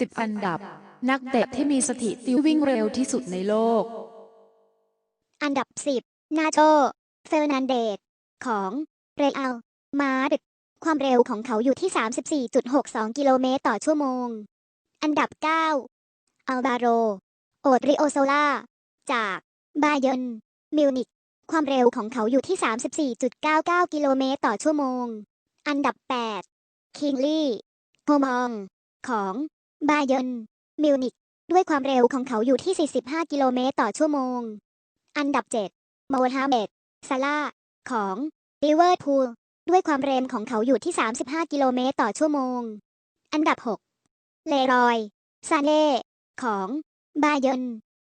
10 อันดับ นักเตะที่มีสถิติวิ่งเร็วที่สุดในโลก อันดับ 10 นาโจ เฟอร์นันเดสของเรอัลมาดริดความเร็วของเขาอยู่ที่ 34.62 กิโลเมตรต่อชั่วโมง อันดับ 9 อัลบาโร โอดริโอโซลาจากบาเยนมิวนิกความเร็วของเขาอยู่ที่ 34.99 กิโลเมตรต่อชั่วโมง อันดับ 8 คิงลี่โฮมอง ของ บาเยิร์นมิวนิกด้วยความเร็วของเขาอยู่ที่ 45 กิโลเมตรต่อชั่วโมง อันดับ 7 โมฮัมเมดซาลา ของลิเวอร์พูลด้วยความเร็วของเขาอยู่ที่ 35 กิโลเมตรต่อชั่วโมง อันดับ 6 เลรอยซาเน่ของบาเยิร์น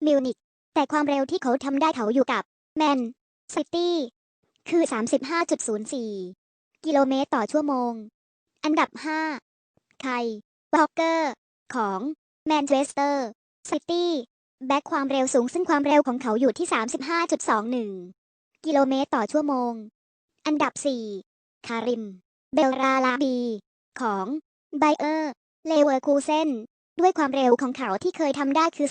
มิวนิกแต่ความเร็วที่เขาทำได้เขาอยู่กับแมนซิตี้ คือ 35.04 กิโลเมตรต่อชั่วโมง อันดับ 5 ไคบ็อกเกอร์ ของแมนเชสเตอร์ซิตี้แบ็คความเร็วสูงซึ่งความเร็วของเขาอยู่ที่ 35.21 กิโลเมตรต่อชั่วโมง อันดับ 4 คาริม เบลราลาบี ของไบเออร์เลเวอร์คูเซนด้วยความเร็วของเขาที่เคยทำได้คือ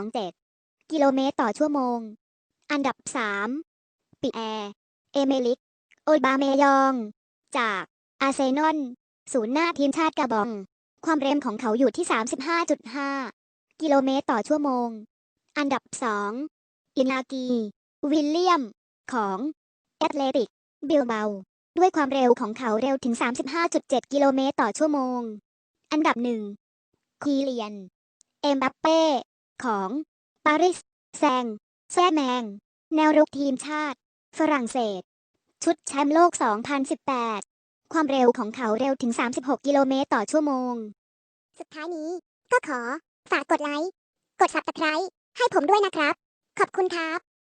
35.27 กิโลเมตรต่อชั่วโมง อันดับ 3 ปิแอร์เอเมลิก โอบาเมยอง จากอาร์เซนอลศูนย์หน้าทีมชาติกาบอง ความเร็วของเขาอยู่ที่ 35.5 กิโลเมตรต่อชั่วโมง อันดับ 2 อินากี วิลเลียม ของแอตเลติก บิลเบา ด้วยความเร็วของเขาเร็วถึง 35.7 กิโลเมตรต่อชั่วโมง อันดับ 1 คีเลียน เอ็มบัปเป้ ของ ปารีส แซง แซ่แมง แนวรุกทีมชาติ ฝรั่งเศส ชุดแชมป์โลก 2018 ความเร็วของเขาเร็วถึง 36 กิโลเมตรต่อชั่วโมง สุดท้ายนี้ ก็ขอ ฝากกดไลค์ กด subscribe ให้ผมด้วยนะครับ ขอบคุณครับ